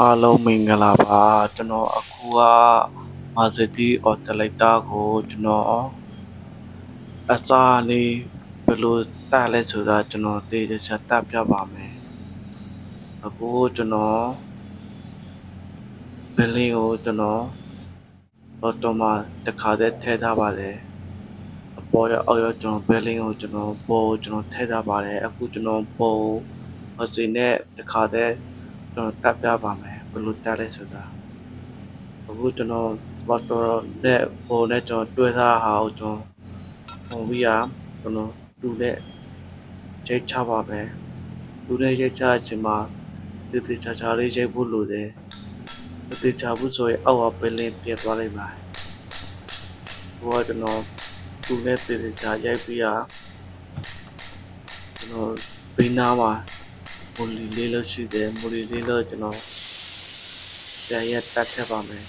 အားလုံးမင်္ဂလာပါကျွန်တော်အခုကမာဇတီအော်တလိုက်တာကိုကျွန်တော်အစားလေးဘယ်လိုတက်လဲဆိုတာကျွန်တော်သိချင်တက်ပြပါမယ်အခုကျွန်တော်ဘယ်လင်းကိုကျွန်တော်တော့တော့မှတစ်ခါတည်းထည့်ထားပါတယ်အပေါ်ရအောက်ရကျွန်တော်ဘယ်လင်းကိုကျွန်တော်ပေါ်ကိုကျွန်တော်ထည့်ထားပါတယ်အခုကျွန်တော်ပေါ်အစီနဲ့တစ်ခါတည်း ကျွန်တော်တက်ပြပါမယ်ဘယ်လိုတက်လဲဆိုတာအခုကျွန်တော်ဘာတော်နဲ့ပေါ်နဲ့ကျွန်တော်တွေ့ထားတာကိုကျွန်တော်ပုံပြီးရကျွန်တော်တူနဲ့ချိတ်ချပါမယ်တူနဲ့ချိတ်ချအချိန်မှာဒီဒီချာချာလေးချိတ်ဖို့လိုတယ်ဒီဒီချာဖို့ဆိုရင်အောက်ကဘယ်လင်းပြတ်သွားလိမ့်မယ်ဟိုကကျွန်တော်တူနဲ့ဒီဒီချာရိုက်ပြီးရကျွန်တော်ဘိန်းနာမှာ မူလီလေးလို့ရှိတယ်မူလီလေးလို့ကျွန်တော်ပြန်ရက်တက်ထည့်ပါမယ်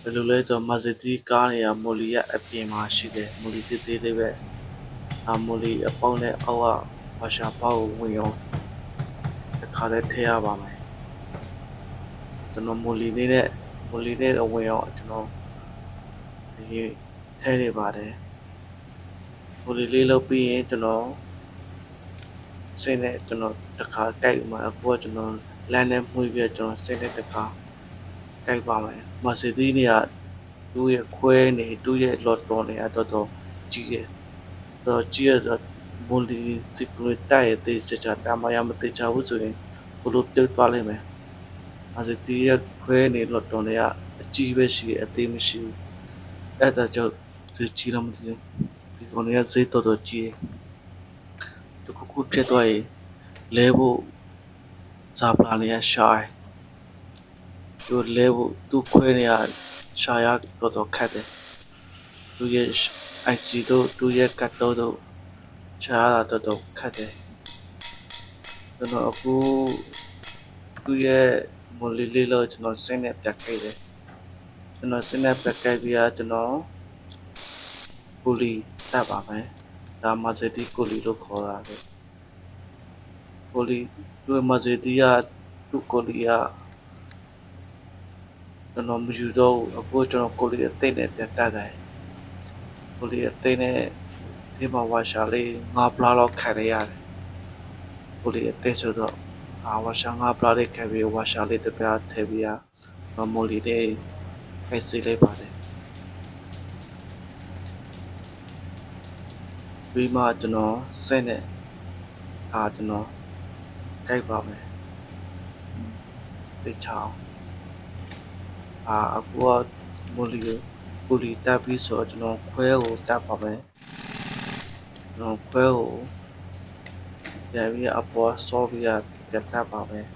ဘယ်လိုလဲဆိုတော့မာဇတီကားနေရမူလီရဲ့အပြင်မှာရှိတယ်မူလီသေးသေးလေးပဲအမူလီအပေါင်းနဲ့အောက်ကဘာရှာပေါက်ကိုဝင်အောင်တစ်ခါတည်းထည့်ရပါမယ်ကျွန်တော်မူလီလေးနဲ့မူလီနဲ့ဝင်အောင်ကျွန်တော်ဒီထည့်နေပါတယ်မူလီလေးလုပ်ပြီးရင်ကျွန်တော် စိတ်နဲ့ကျွန်တော်တစ်ခါကြိုက်မှာအခုကကျွန်တော်လမ်းနဲ့မှုပြီးတော့ကျွန်တော်စိတ်နဲ့တစ်ခါကြိုက်ပါမယ်မာစီတီနေကသူ့ရဲ့ခွဲနေသူ့ရဲ့လော်တော်နေအတော့တော့ကြီးရဲ့တော့ကြီးရတော့မူလီစီကရတိုက်ရဲ့တေးချာချာတာမရမတေးချဘူးဆိုရင်ဘလို့ပြုတ်သွားလိမ့်မယ်မာစီတီရဲ့ခွဲနေလော်တော်နေကအကြီးပဲရှိအသေးမရှိဘူးအဲ့ဒါကြောင့်ဈေးကြီးတော့မသိဘူးဒီကောင်တွေကဈေးတော်တော်ကြီးတ ခုခုဖြစ်သွားရင်လဲဖို့ဇာပလာနေရရှားသူလဲဖို့သူခွဲနေရရှာရတော်တော်ခက်တယ်သူရဲ့ IC တို့သူရဲ့ကတ်တော့တို့ရှားရတာတော်တော်ခက်တယ်ကျွန်တော်အခုသူရဲ့မလီလေးလို့ကျွန်တော်စင်းနဲ့တက်ခဲ့တယ်ကျွန်တော်စင်းနဲ့တက်ခဲ့ပြီးတော့ကျွန်တော်ကိုလီတက်ပါမယ် ဒါမာဇတီကိုလီလို့ခေါ်တာလေကိုလီသူမာဇတီကသူကိုလီကကျွန်တော်မယူတော့ဘူးအခုကျွန်တော်ကိုလီအသိနဲ့တက်တက်တယ်ကိုလီအသိနဲ့ဒီမှာဝါရှာလေးငါးပလာလောက်ခံရရတယ်ကိုလီအသိဆိုတော့အာဝါရှာငါးပလာလေးခံပြီးဝါရှာလေးတစ်ပြားထည့်ပြီးရမမိုလီလေးခိုက်စီလေးပါတယ် ပြီးမှကျွန်တော်စိတ်နဲ့အာကျွန်တော်ကြိုက်ပါမယ်သိချအောင်အာအခုကမိုလီကိုကိုလီတက်ပြီးဆိုတော့ကျွန်တော်ခွဲကိုတက်ပါမယ်ကျွန်တော်ခွဲကိုပြန်ပြီးအပေါ်ဆော့ပြီးရပြန်တက်ပါမယ်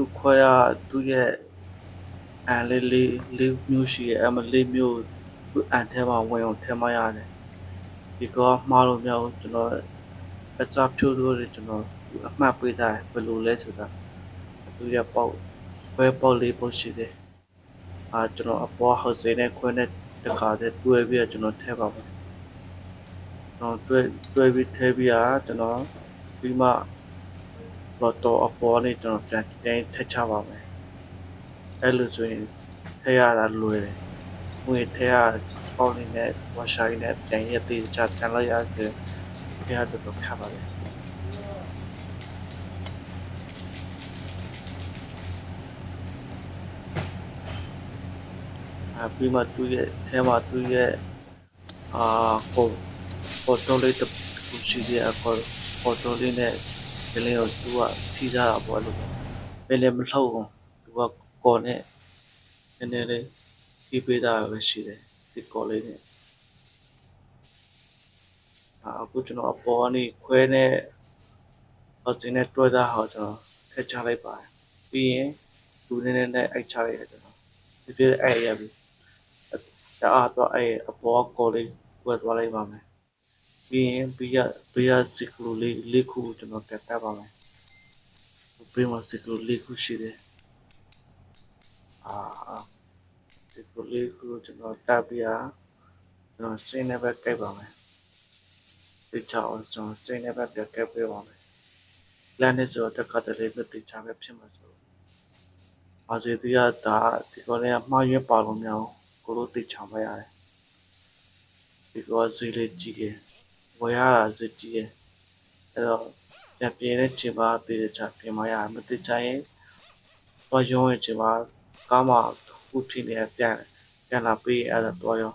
သူခွဲရသူ့ရဲ့အန်လေးလေးလေးမျိုးရှိရဲ့အမလေးမျိုးသူ့အန်ထဲမှာဝင်အောင်ထဲမှာရတယ်ဒီကောမှားလို့မရဘူးကျွန်တော်အစားဖြိုးလို့ကျွန်တော်အမှတ်ပေးထားဘယ်လိုလဲဆိုတာသူရပေါက်ခွဲပေါက်လေးပေါက်ရှိတယ်အာကျွန်တော်အပေါ်ဟောက်စင်းနဲ့ခွဲနဲ့တခါတည်းတွဲပြီးတော့ကျွန်တော်ထည့်ပါမယ်ကျွန်တော်တွဲတွဲပြီးထည့်ပြီးอ่ะကျွန်တော်ပြီးမှ လော်တော်အပေါ်နဲ့ကျွန်တော်ပြန်တိုင်းထည့်ချပါမယ်အဲ့လိုဆိုရင်ထည့်ရတာလွယ်တယ်ငွေထည့်ရပေါက်နေနဲ့ဝါရှာရင်းနဲ့ပြန်ရသေးချပြန်လိုက်ရတယ်ထည့်ရတော့ခါပါလေအပြီးမှသူ့ရဲ့အဲမှာသူ့ရဲ့အာကိုပေါ်တော်လေးတစ်ခုရှိသေးအခေါ်ပေါ်တော်လေးနဲ့ ဒီလေးကိုသူကထိထားတာပေါ့လို့ပဲလေမလှုပ်အောင်သူကကော်နဲ့နည်းနည်းလေးပြီးပေးတာပဲရှိတယ်ဒီကော်လေးနဲ့အာအခုကျွန်တော်အပေါ်ကနေခွဲနဲ့ဟောစင်းနဲ့တွဲတာဟောကျွန်တော်ထည့်ချလိုက်ပါတယ်ပြီးရင်လူနည်းနည်းနဲ့အိုက်ချလိုက်ရတယ်ကျွန်တော်ဒီပြည့်အဲ့ရပြီတအားတော့အဲ့အပေါ်ကော်လေးဝယ်သွားလိုက်ပါမယ် ပြီးရင်ဘီယာဘီယာစစ်ကလူလေးလေးခုကိုကျွန်တော်ကတ်တတ်ပါမယ်ဘေးမှာစစ်ကလူလေးခုရှိတယ်အာစစ်ကလူလေးခုကိုကျွန်တော်တက်ပြီးอ่ะကျွန်တော်စိတ်နဲ့ပဲကြိုက်ပါမယ်တိချအောင်ကျွန်တော်စိတ်နဲ့ပဲပြတ်ကြိုက်ပေးပါမယ်လမ်းနဲ့ဆိုတော့တစ်ခါတလေပဲတိချပဲဖြစ်မှာဆိုတော့အာစီတီကဒါဒီကောလေးကမှားရွက်ပါလို့မရဘူးကိုလိုတိချပါရတယ်ဒီကောစီလေးကြည့်ရ ဝယ်ရတာစီကြည့်ရအဲ့တော့ပြန်ပြင်းတဲ့ချိန်ပါတည်ချပြင်မရမတိချရင်တော့ရုံးရဲ့ချိန်ပါကားမှာခုဖြစ်နေပြန်ပြန်လာပြီးအဲ့ဒါတော့ရော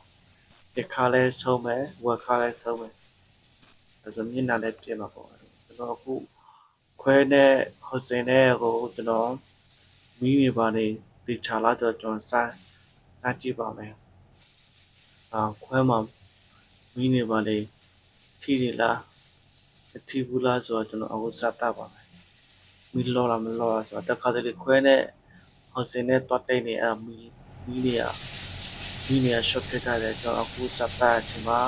ဒီခါလဲဆုံးမယ်ဝက်ခါလဲဆုံးမယ်အဲ့ဆိုမျက်နှာလည်းပြင်မှာပေါ့ကျွန်တော်အခုခွဲနဲ့ဟိုစင်နဲ့ဟိုကျွန်တော်မီးနေပါနေဒီချလာတော့ကျွန်တော်စားစားကြည့်ပါမယ်အာခွဲမှာမီးနေပါနေ ထီတယ်လားမထီဘူးလားဆိုတော့ကျွန်တော်အခုစတတ်ပါမယ်မီးလောလားမလောလားဆိုတော့တစ်ခါတလေခွဲနဲ့ဟိုစင်နဲ့တွတ်တိတ်နေအဲ့မီးမီးနေရမီးနေရ short ဖြစ်တာလေကျွန်တော်အခုစတတ်အချိန်မှာ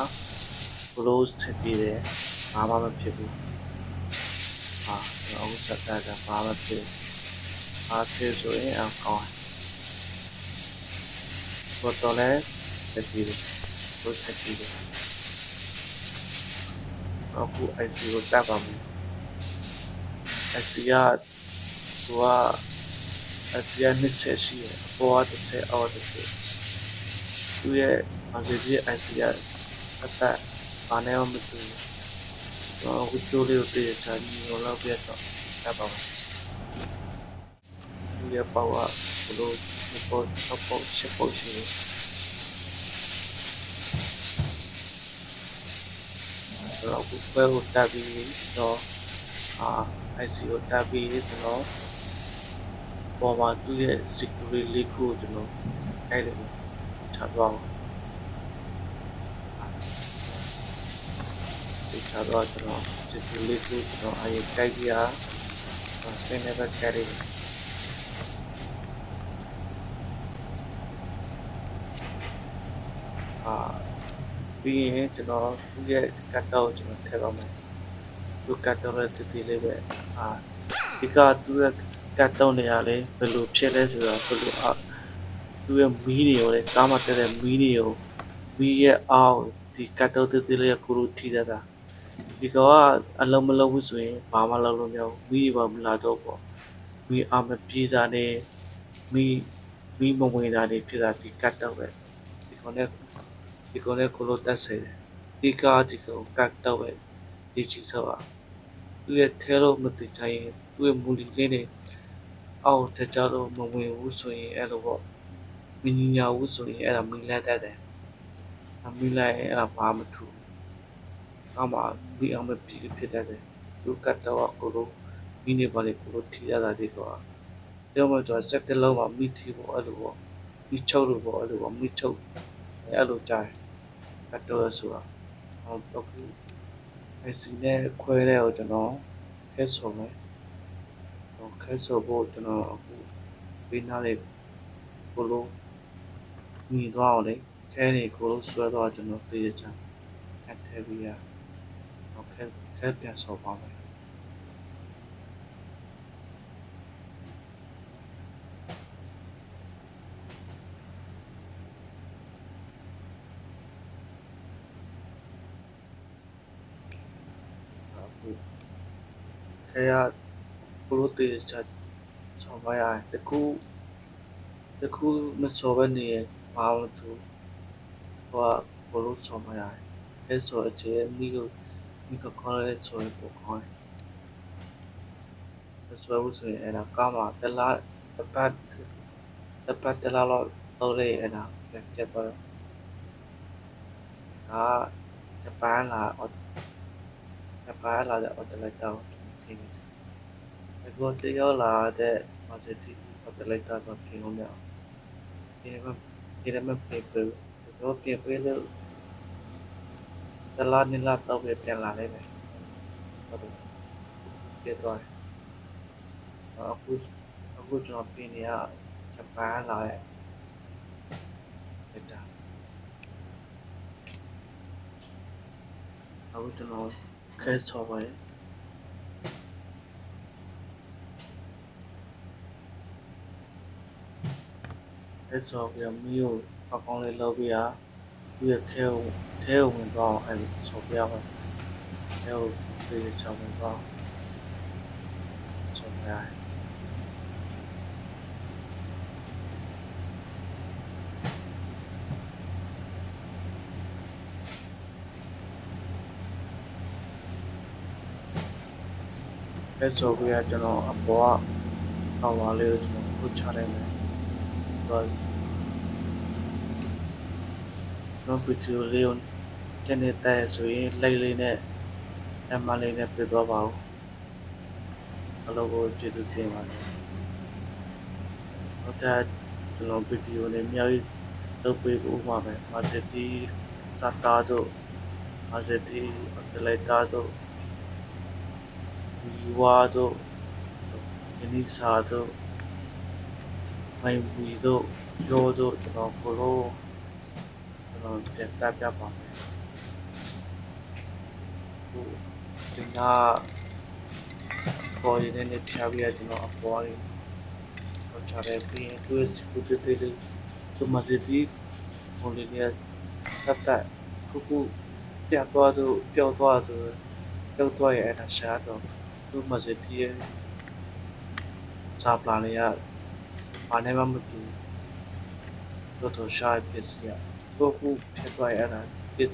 close ချက်ပြီးတယ်ဘာမှမဖြစ်ဘူးဟာကျွန်တော်အခုစတတ်တာဘာမှဖြစ်အားဖြစ်ဆိုရင်အကောင်းဘောတော်လည်းချက်ပြီးတယ်ဘုချက်ပြီးတယ် အခု IC ကိုတတ်ပါမယ် IC ကသူက IC ကနှစ်ဆက်ရှိတယ်အပေါ်ကတစ်ဆက်အောက်ကတစ်ဆက်သူရဲ့ဘာလို့ဒီ IC ကအသက်ဘာနဲ့မှမတူဘူးတော့အခုကျိုးလေးကိုတည်ချာညီလို့တော့ပြတ်တော့တတ်ပါမယ်သူရဲ့ပါဝါဘလို့ဒီပေါ်တော့ပေါ်ချက်ပေါ်ရှိတယ် တော့အခုပဲကိုတက်ပြီးတော့အာ IC ကိုတက်ပြီးကျွန်တော်ပေါ်မှာသူ့ရဲ့ security လေးခုကိုကျွန်တော်အဲ့လိုချသွားအောင်ဒီချသွားကျွန်တော် security လေးခုကျွန်တော်အဲ့တိုက်ပြာဆင်းနေပဲကြရတယ် ပြီးရင်ကျွန်တော်သူ့ရဲ့ကတ်တော့ကျွန်တော်ထည့်ပါမယ်သူကတ်တော့လည်းတည်လေးပဲအာဒီကသူ့ရဲ့ကတ်တော့နေရလေဘယ်လိုဖြစ်လဲဆိုတော့ဘယ်လိုအာသူ့ရဲ့မီးတွေရောလေကားမှာတက်တဲ့မီးတွေရောမီးရဲ့အောက်ဒီကတ်တော့တည်လေးကိုလိုထိတတ်တာဒီကောင်ကအလုံးမလုံးဘူးဆိုရင်ဘာမှလုပ်လို့မရဘူးမီးတွေပါမလာတော့ပေါ့မီးအာမပြေးတာနေမီးမီးမဝင်တာနေဖြစ်တာဒီကတ်တော့ပဲဒီကောင်နဲ့ ဒီကောင်နဲ့ကိုလိုတက်စေတယ်ဒီကားဒီကောင်ကတ်တော့ပဲဒီချီဆောက်อ่ะသူ့ရဲ့ထဲလို့မတိချင်သူ့ရဲ့မူလီလေးတွေအောက်ထကြလို့မဝင်ဘူးဆိုရင်အဲ့လိုပေါ့မင်းညာဘူးဆိုရင်အဲ့ဒါမီလက်တတ်တယ်အမီလိုက်ရင်အဲ့ဒါဘာမထူအမှဒီအောင်မဖြစ်ဖြစ်တတ်တယ်သူကတ်တော့ကိုလိုမိနေပါလေကိုလိုထီရတာဒီကွာပြောမှတော့စက်တလုံးမှာမိထီပေါ့အဲ့လိုပေါ့မိချုပ်လို့ပေါ့အဲ့လိုပေါ့မိချုပ်အဲ့လိုကြားကတ် တော့ဆိုတာဟောတော့အဲစီနဲ့ခွဲတဲ့ကိုကျွန်တော်ခဲဆုံမယ်ဟောခဲဆုံဖို့ကျွန်တော်အခုပေးနာလေးကိုလိုညီသွားအောင်လေခဲနေကိုလိုဆွဲသွားကျွန်တော်သိရချင်အထက်ပြီးရဟောခဲခဲပြန်ဆောပါမယ်အခု ခဲရကိုလိုသိရချင်ဆောပါရတယ်တကူတကူမဆောဘဲနေဘာလို့သူဟောကိုလိုဆောပါရတယ်ခဲဆောအကျဲမိကိုမိကခေါ်ရဲဆောရပိုခေါ်တယ်ဆွဲဖို့ဆိုရင်အဲ့ဒါကားမှာတလားတစ်ပတ်တစ်ပတ်တလားတော့တော့လေအဲ့ဒါပြန်ပြတ်သွားတော့ဒါဂျပန်လာဂျပန်လာတဲ့ order လိုက်တော့ထင် တယ်ဒီကိုတရောက်လာတဲ့ Mercedes order လိုက်တော့ပြင်လို့မရဒီမှာဒီမှာပြင်ပေးတော့ပြင်ပေးလို့တလားနေလားတော့ပြန်လာလိမ့်မယ်ဟုတ်တယ်ပြတ်သွားတယ်အခုအခုကျွန်တော်ပြင်နေရဂျပန်လာတဲ့ဒါအခုကျွန်တော်ခဲချော်ပါတ ယ်ခဲချော်ပြီးတော့မီးကိုအကောင်းလေးလုပ်ပြီးရသူရဲ့ခဲကိုထဲကိုဝင်သွားအောင်အဲ့လိုဆော်ပြပါထဲကိုပြေးချောင်းဝင်သွားဆော်ပြရတယ်အဲ့ဆိုပြီးတော့ကျွန်တော်အပေါ်ကအောက်ပါလေးကိုကျွန်တော်ခုတ်ချလိုက်မယ်။ တော့တော့ဗီဒီယိုလေးကိုတင်နေတဲ့ဆိုရင်လိုက်လေးနဲ့အမလေးနဲ့ပြတော့ပါဦး။အလုပ်ကိုကျေးဇူးတင်ပါတယ်။ဟုတ်တယ်ကျွန်တော်ဗီဒီယိုလေးမြောက်ကြီးလုပ်ပေးဖို့မှာပဲ။မာစတီစတာတို့မာစတီအတလိုက်တာတို့ဝီဝါတို့ယနိစာတို့ မိုင်ဝီတို့ရောတို့ကျွန်တော်ကိုလိုကျွန်တော်ပြန်တက်ပြပါမယ်ဟိုဒီကပေါ်ရင်းနဲ့ဖြားပြီးတော့ကျွန်တော်အပေါ်ရင်းကျွန်တော်ချရဲပြီးရင်သူ့စကူတေးလေးသူမစတီဟိုလေးကတပ်တက်ခုခုပြတ်သွားတော့ပျောက်သွားတော့ပျောက်သွားရဲ့အဲ့ဒါရှာတော့သူ့မစတီရဲ့စာပလာလေးက ဘာနဲ့မှမတူတော်တော်ရှားဖြစ်စီရတော့ခုဖြစ်သွားရတာဖြစ်